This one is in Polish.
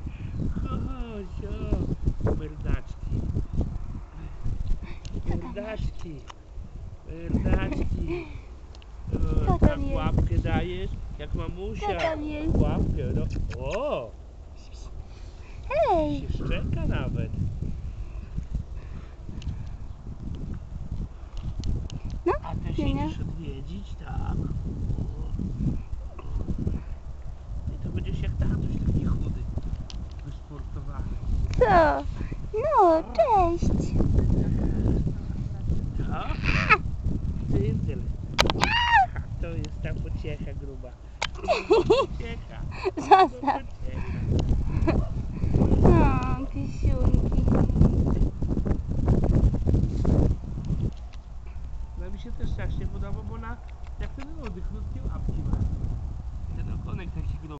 chodź, chodź, o, merdaczki. Merdaczki, merdaczki. Co tam tak jest? łapkę dajesz, jak mamusia. Co tam jest? Łapkę, no. O, Hej! się szczeka nawet. No, A też nie, nie. idziesz odwiedzić, tak. Co? No, cześć! Co? Cyndzel. To jest ta pociecha gruba. Pociecha. Zostaw! O, pisiunki. No mi się też strasznie podoba, bo ona